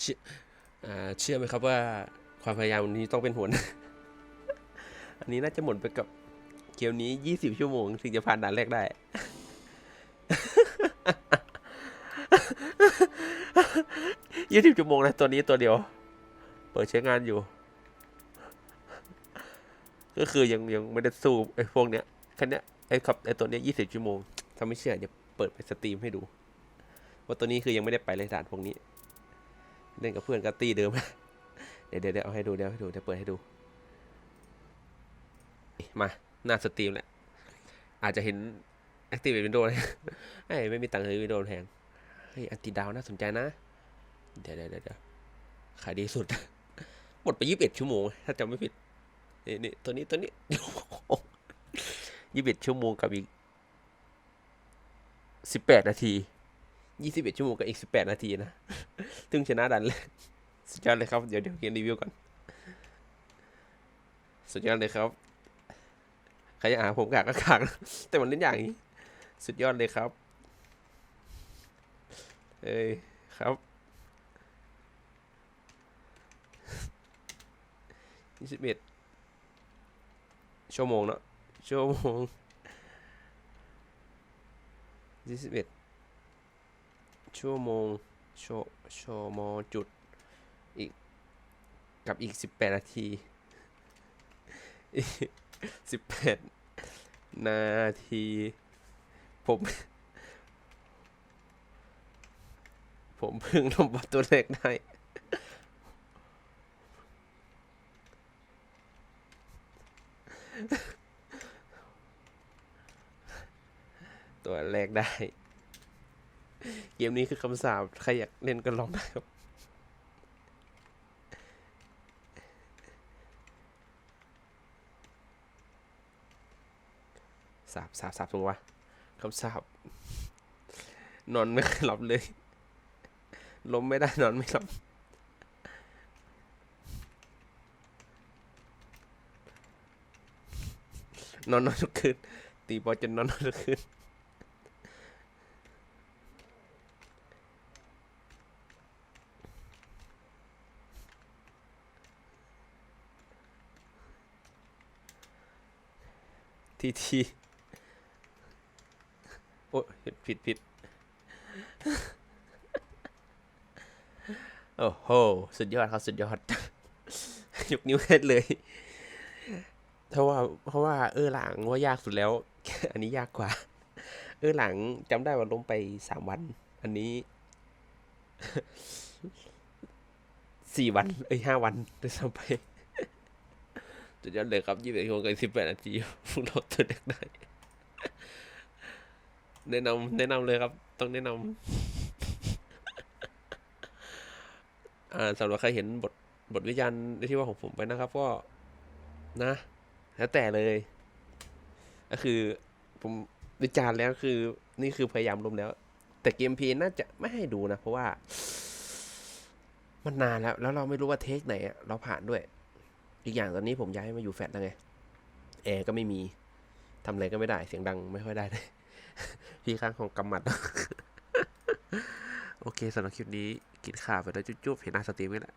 เชื่ออ่าเชื่อไหมครับว่าความพยายามนี้ต้องเป็นผล อันนี้น่าจะหมดไปกับเกมนี้ 20 ชั่วโมงถึงจะผ่านด่านแรกได้ยี่สิบชั่วโมงนะตัวนี้ตัวเดียว เปิดใช้งานอยู่ ก็คือยังยังไม่ได้สู้ไอ้พวกเนี้ยคันเนี้ยไอ้ขับไอ้ตัวเนี้ยยี่สิบชั่วโมงถ้าไม่เชื่อเดี๋ยวเปิดไปสตรีมให้ดู ว่าตัวนี้คือยังไม่ได้ไปเลยด่านพวกนี้ เล่นกับเพื่อนกับตีเดิม เดี๋ยวเดี๋ยวเอาให้ดูเดี๋ยวให้ดูเดี๋ยวเปิดให้ดู มาหน้าสตรีมแหละอาจจะเห็น Active Windows นะเฮ้ยไม่มีตังค์ซื้อ Windows แพงเฮ้ยอันติดาวน่าสนใจนะเดี๋ยวเดี๋ยวเดี๋ยวเดี๋ยวขายดีสุด หมดไปยี่สิบเอ็ดชั่วโมง ถ้าจำไม่ผิด นี่นี่ตัวนี้ตัวนี้ยี่สิบเอ็ดชั่วโมงกับอีกสิบแปดนาที ยี่สิบเอ็ดชั่วโมงกับอีกสิบแปดนาทีนะ ถึงชนะดันเลย สุดยอดเลยครับ เดี๋ยวเดี๋ยวเขียนรีวิวก่อน สุดยอดเลยครับ ใครจะหาผมกากก็กากแต่มันเล่นอย่างนี้ สุดยอดเลยครับ เอ้ยครับยี่สิบเอ็ดชั่วโมงเนาะชั่วโมงยี่สิบเอ็ด ชั่วโมงชั่วชั่วโมงจุดอีกกับอีกสิบแปดนาทีอีกสิบแปดนาที ผม ผมเพิ่งลงประตูเล็กได้ตัวแรกได้ เกมนี้คือคำสาปใครอยากเล่นก็ลองได้ครับสาบสาบสาบถูกวะคำสาบนอนไม่หลับเลยล้มไม่ได้นอนไม่หลับนอนนอนทุกคืนตีบอลจนนอนนอนทุกคืน ทีทีโอ้ผิดผิดผิดโอ้โห สุดยอดครับ สุดยอด ยกนิ้วให้เลยเพราะว่าเพราะว่าเออหลังว่ายากสุดแล้ว อันนี้ยากกว่า เออหลังจำได้ว่าล้มไปสามวัน อันนี้สี่วัน เอ้ยห้าวันด้วยซ้ำไป สุดยอดเลยครับยี่สิบเอ็ดชั่วโมงกับสิบแปดนาทีพวกเราตัวเด็กได้ แนะนำแนะนำเลยครับ ต้องแนะนำอ่าสำหรับใครเห็นบทบทวิจารณ์ที่ว่าของผมไปนะครับ ก็นะ แล้วแต่เลย ก็คือผมวิจารณ์แล้วคือ นี่คือพยายามลมแล้ว แต่เกมพลย์น่าจะไม่ให้ดูนะ เพราะว่า มันนานแล้ว แล้วเราไม่รู้ว่าเทคไหนเราผ่านด้วย อีกอย่างตอนนี้ผมย้ายมาอยู่แฟลตแล้วไงแอร์ก็ไม่มีทำอะไรก็ไม่ได้เสียงดังไม่ค่อยได้เลยพี่ข้างของกำมัด โอเคสำหรับคลิปนี้กินข่าวไปแล้วจุ๊บๆเห็นหน้าสตรีมกันแล้ว